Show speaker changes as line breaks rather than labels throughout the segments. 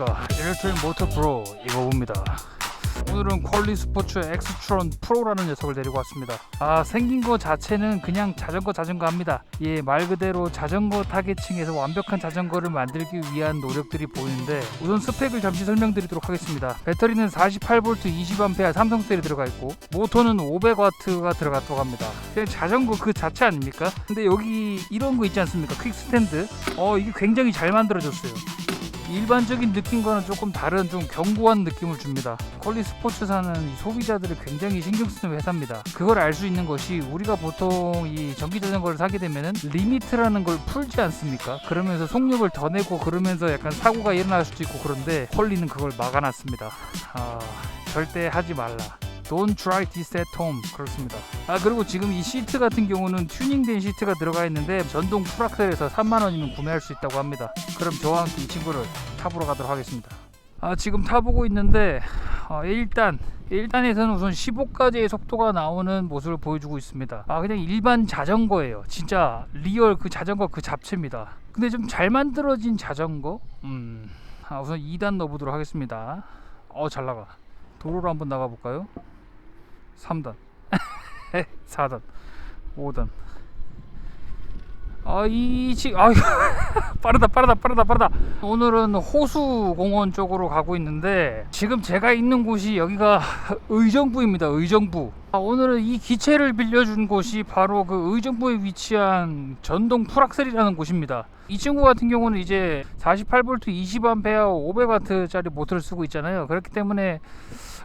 안녕하십니까. 일렉트릭 모터 프로 이거봅니다. 오늘은 퀄리 스포츠 엑스트론 프로라는 녀석을 데리고 왔습니다. 아 생긴 거 자체는 그냥 자전거 자전거 합니다. 예 말 그대로 자전거 타겟층에서 완벽한 자전거를 만들기 위한 노력들이 보이는데 우선 스펙을 잠시 설명드리도록 하겠습니다. 배터리는 48V 20A 삼성셀이 들어가 있고 모터는 500W가 들어갔다고 합니다. 그냥 자전거 그 자체 아닙니까? 근데 여기 이런 거 있지 않습니까? 퀵 스탠드? 어 이게 굉장히 잘 만들어졌어요 일반적인 느낌과는 조금 다른 좀 견고한 느낌을 줍니다. 퀄리 스포츠사는 이 소비자들을 굉장히 신경 쓰는 회사입니다. 그걸 알 수 있는 것이 우리가 보통 이 전기 자전거를 사게 되면은 리미트라는 걸 풀지 않습니까? 그러면서 속력을 더 내고 그러면서 약간 사고가 일어날 수도 있고 그런데 퀄리는 그걸 막아놨습니다. 아 절대 하지 말라. Don't try this at home 그렇습니다. 아 그리고 지금 이 시트 같은 경우는 튜닝된 시트가 들어가 있는데 전동 풀악셀에서 3만 원이면 구매할 수 있다고 합니다. 그럼 저와 함께 이 친구를 타보러 가도록 하겠습니다. 아 지금 타보고 있는데 어, 1단 1단에서는 우선 15까지의 속도가 나오는 모습을 보여주고 있습니다. 아 그냥 일반 자전거예요. 진짜 리얼 그 자전거 그 잡채입니다. 근데 좀 잘 만들어진 자전거. 음. 아, 우선 2단 넣어보도록 하겠습니다. 어 잘 나가. 도로로 한번 나가 볼까요? 3단. 4단. 5단. 아이 지 아 빠르다 빠르다 빠르다 빠르다. 오늘은 호수 공원 쪽으로 가고 있는데 지금 제가 있는 곳이 여기가 의정부입니다 의정부. 아, 오늘은 이 기체를 빌려준 곳이 바로 그 의정부에 위치한 전동 풀악셀이라는 곳입니다. 이 친구 같은 경우는 이제 48V 20A 500W짜리 모터를 쓰고 있잖아요. 그렇기 때문에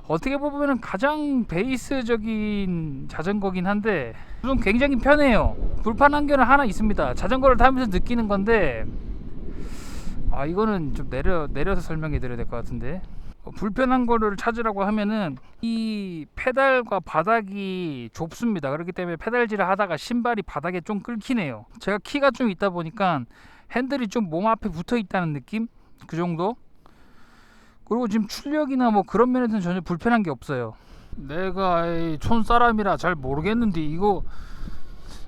어떻게 보면 가장 베이스적인 자전거긴 한데 좀 굉장히 편해요. 불편한 게는 하나 있습니다. 자전거를 타면서 느끼는 건데 아 이거는 좀 내려 내려서 설명해 드려야 될 것 같은데 어, 불편한 거를 찾으라고 하면은 이 페달과 바닥이 좁습니다. 그렇기 때문에 페달질을 하다가 신발이 바닥에 좀 끓기네요. 제가 키가 좀 있다 보니까 핸들이 좀 몸 앞에 붙어 있다는 느낌 그 정도. 그리고 지금 출력이나 뭐 그런 면에서는 전혀 불편한 게 없어요. 내가 이 촌 사람이라 잘 모르겠는데 이거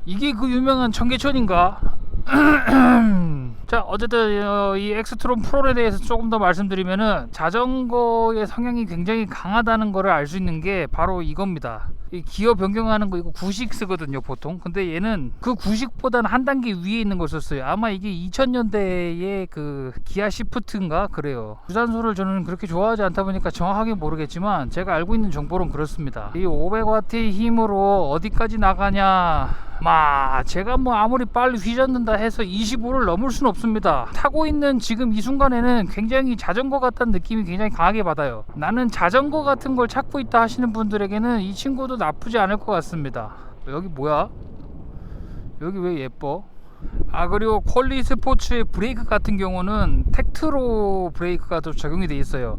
이게 그 유명한 청계천인가? 자 어쨌든 어, 이 엑스트론 프로에 대해서 조금 더 말씀드리면은 자전거의 성향이 굉장히 강하다는 것을 알 수 있는 게 바로 이겁니다. 이 기어 변경하는 거 이거 구식 쓰거든요 보통. 근데 얘는 그 구식보다는 한 단계 위에 있는 걸 썼어요. 아마 이게 2000년대의 그 기아 시프트인가 그래요. 유산소를 저는 그렇게 좋아하지 않다 보니까 정확하게 모르겠지만 제가 알고 있는 정보는 그렇습니다. 이 500W의 힘으로 어디까지 나가냐 마 제가 뭐 아무리 빨리 휘젓는다 해서 25를 넘을 수는 없습니다 타고 있는 지금 이 순간에는 굉장히 자전거 같다는 느낌이 굉장히 강하게 받아요 나는 자전거 같은 걸 찾고 있다 하시는 분들에게는 이 친구도 나쁘지 않을 것 같습니다 여기 뭐야 여기 왜 예뻐 아 그리고 퀄리 스포츠의 브레이크 같은 경우는 텍트로 브레이크가 또 적용이 돼 있어요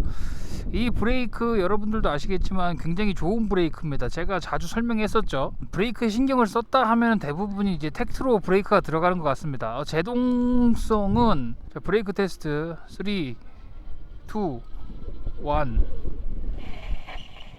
이 브레이크 여러분들도 아시겠지만 굉장히 좋은 브레이크입니다. 제가 자주 설명했었죠. 브레이크에 신경을 썼다 하면 대부분이 이제 텍트로 브레이크가 들어가는 것 같습니다. 어, 제동성은 자, 브레이크 테스트 3, 2, 1.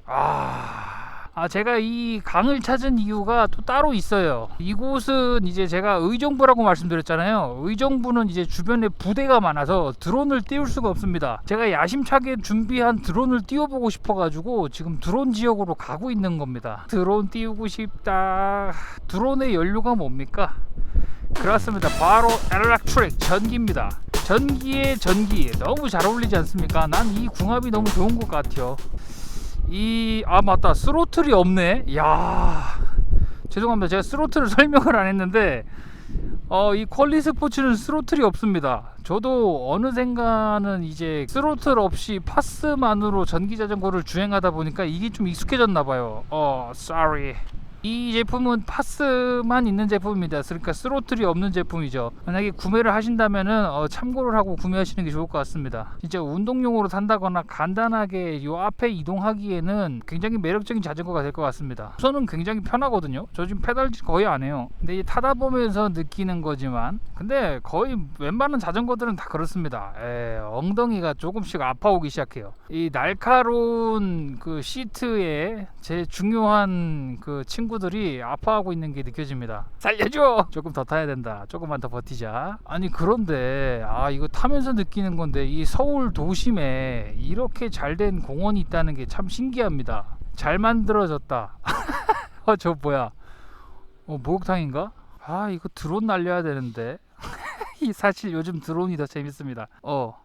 아. 아, 제가 이 강을 찾은 이유가 또 따로 있어요. 이곳은 이제 제가 의정부라고 말씀드렸잖아요. 의정부는 이제 주변에 부대가 많아서 드론을 띄울 수가 없습니다. 제가 야심차게 준비한 드론을 띄워보고 싶어가지고 지금 드론 지역으로 가고 있는 겁니다. 드론 띄우고 싶다. 드론의 연료가 뭡니까? 그렇습니다. 바로 엘렉트릭 전기입니다. 전기의 전기 너무 잘 어울리지 않습니까? 난 이 궁합이 너무 좋은 것 같아요. 이 아 맞다. 스로틀이 없네. 야 죄송합니다. 제가 스로틀을 설명을 안 했는데 어 이 퀄리 스포츠는 스로틀이 없습니다. 저도 어느샌가는 이제 스로틀 없이 파스만으로 전기 자전거를 주행하다 보니까 이게 좀 익숙해졌나 봐요. 어 sorry 이 제품은 파스만 있는 제품입니다. 그러니까 스로틀이 없는 제품이죠. 만약에 구매를 하신다면은 어, 참고를 하고 구매하시는 게 좋을 것 같습니다. 진짜 운동용으로 산다거나 간단하게 요 앞에 이동하기에는 굉장히 매력적인 자전거가 될 것 같습니다. 우선은 굉장히 편하거든요. 저 지금 페달질 거의 안 해요. 근데 이제 타다 보면서 느끼는 거지만, 근데 거의 웬만한 자전거들은 다 그렇습니다. 에, 엉덩이가 조금씩 아파오기 시작해요. 이 날카로운 그 시트에 제 중요한 그 친구 친구들이 아파하고 있는 게 느껴집니다. 살려줘! 조금 더 타야 된다. 조금만 더 버티자. 아니 그런데 아 이거 타면서 느끼는 건데 이 서울 도심에 이렇게 잘 된 공원이 있다는 게 참 신기합니다. 잘 만들어졌다. 어 저 뭐야? 어 목욕탕인가? 아 이거 드론 날려야 되는데. 이 사실 요즘 드론이 더 재밌습니다. 어.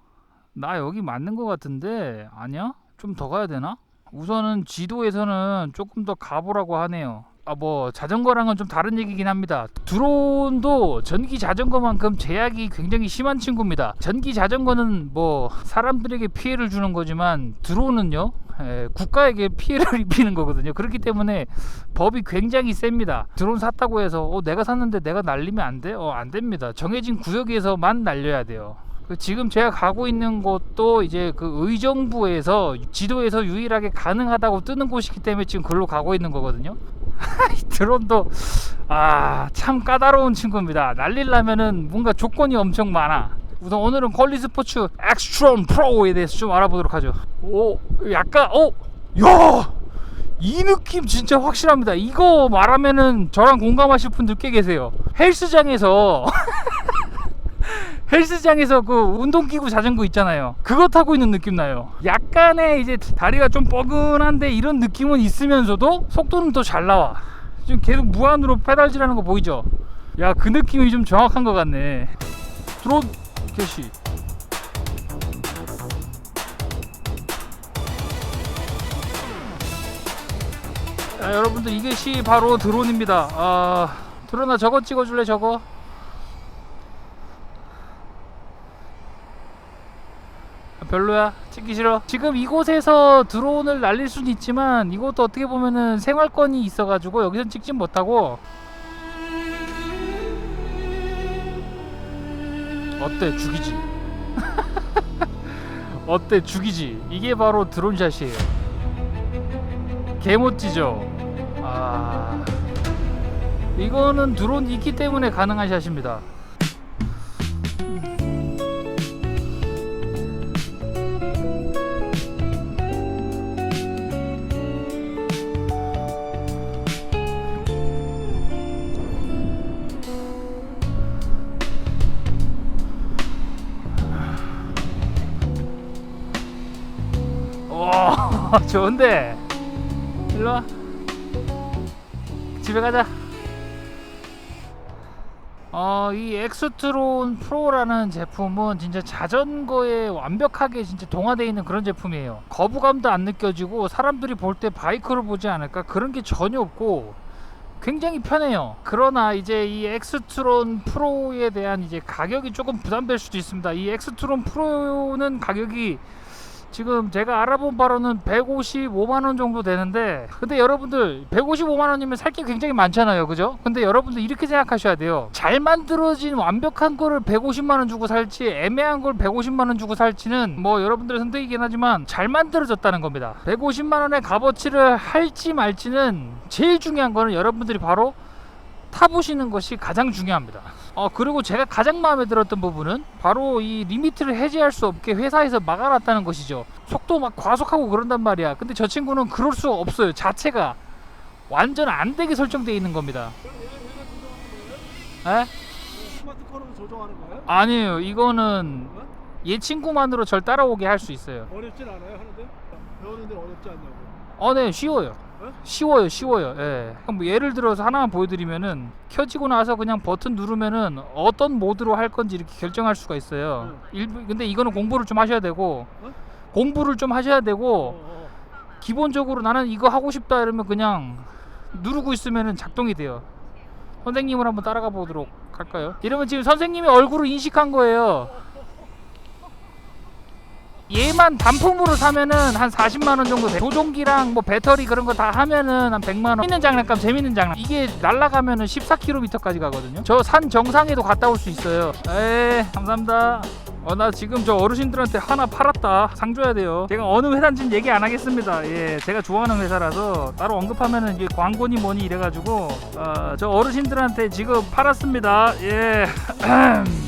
나 여기 맞는 것 같은데 아니야? 좀 더 가야 되나? 우선은 지도에서는 조금 더 가보라고 하네요. 아 뭐 자전거랑은 좀 다른 얘기긴 합니다. 드론도 전기 자전거만큼 제약이 굉장히 심한 친구입니다. 전기 자전거는 뭐 사람들에게 피해를 주는 거지만 드론은요 에, 국가에게 피해를 입히는 거거든요. 그렇기 때문에 법이 굉장히 셉니다. 드론 샀다고 해서 어, 내가 샀는데 내가 날리면 안 돼? 어, 안 됩니다. 정해진 구역에서만 날려야 돼요. 그 지금 제가 가고 있는 곳도 이제 그 의정부에서 지도에서 유일하게 가능하다고 뜨는 곳이기 때문에 지금 글로 가고 있는 거거든요. 이 드론도 아 참 까다로운 친구입니다. 날리려면은 뭔가 조건이 엄청 많아. 우선 오늘은 퀄리 스포츠 엑스트론 프로에 대해서 좀 알아보도록 하죠. 오 약간 오 야! 이 느낌 진짜 확실합니다. 이거 말하면은 저랑 공감하실 분들 꽤 계세요. 헬스장에서 헬스장에서 그 운동기구 자전거 있잖아요. 그거 타고 있는 느낌 나요. 약간의 이제 다리가 좀 뻐근한데 이런 느낌은 있으면서도 속도는 더 잘 나와. 지금 계속 무한으로 페달질하는 거 보이죠? 야 그 느낌이 좀 정확한 것 같네. 드론 캐시. 자, 여러분들 이것이 바로 드론입니다. 아 드론아 저거 찍어줄래 저거? 별로야? 찍기 싫어? 지금 이곳에서 드론을 날릴 수는 있지만 이것도 어떻게 보면은 생활권이 있어가지고 여기선 찍진 못하고. 어때? 죽이지? 어때? 죽이지? 이게 바로 드론샷이에요. 개멋지죠? 아. 이거는 드론 있기 때문에 가능한 샷입니다 좋은데 일로 와 집에 가자 어, 이 엑스트론 프로라는 제품은 진짜 자전거에 완벽하게 진짜 동화되어 있는 그런 제품이에요. 거부감도 안 느껴지고 사람들이 볼 때 바이크를 보지 않을까 그런 게 전혀 없고 굉장히 편해요. 그러나 이제 이 엑스트론 프로에 대한 이제 가격이 조금 부담될 수도 있습니다. 이 엑스트론 프로는 가격이 지금 제가 알아본 바로는 155만 원 정도 되는데 근데 여러분들 155만 원이면 살 게 굉장히 많잖아요. 그죠? 근데 여러분들 이렇게 생각하셔야 돼요. 잘 만들어진 완벽한 거를 150만 원 주고 살지 애매한 걸 150만 원 주고 살지는 뭐 여러분들의 선택이긴 하지만 잘 만들어졌다는 겁니다. 150만 원의 값어치를 할지 말지는 제일 중요한 거는 여러분들이 바로 타보시는 것이 가장 중요합니다. 어 그리고 제가 가장 마음에 들었던 부분은 바로 이 리미트를 해제할 수 없게 회사에서 막아놨다는 것이죠. 속도 막 과속하고 그런단 말이야. 근데 저 친구는 그럴 수 없어요. 자체가 완전 안 되게 설정되어 있는 겁니다. 에?
스마트폰으로 조정하는 거예요?
아니에요. 이거는 얘 친구만으로 절 따라오게 할 수 있어요.
어렵진 않아요 하는데? 배우는데 어렵지 않냐고
어, 네, 쉬워요.
네?
쉬워요, 쉬워요. 예. 뭐 예를 들어서 하나만 보여드리면은 켜지고 나서 그냥 버튼 누르면은 어떤 모드로 할 건지 이렇게 결정할 수가 있어요. 일부 근데 이거는 공부를 좀 하셔야 되고
네?
공부를 좀 하셔야
어,
되고
어,
기본적으로 나는 이거 하고 싶다 이러면 그냥 누르고 있으면은 작동이 돼요. 선생님을 한번 따라가 보도록 할까요? 이러면 지금 선생님의 얼굴을 인식한 거예요. 얘만 단품으로 사면은 한 40만 원 정도 돼. 조종기랑 뭐 배터리 그런 거 다 하면은 한 100만 원. 재밌는 장난감, 재밌는 장난. 이게 날아가면은 14km까지 가거든요. 저 산 정상에도 갔다 올 수 있어요. 에, 감사합니다. 어, 나 지금 저 어르신들한테 하나 팔았다. 상 줘야 돼요. 제가 어느 회사인지는 얘기 안 하겠습니다. 예, 제가 좋아하는 회사라서 따로 언급하면은 이게 광고니 뭐니 이래가지고 어, 저 어르신들한테 지금 팔았습니다. 예.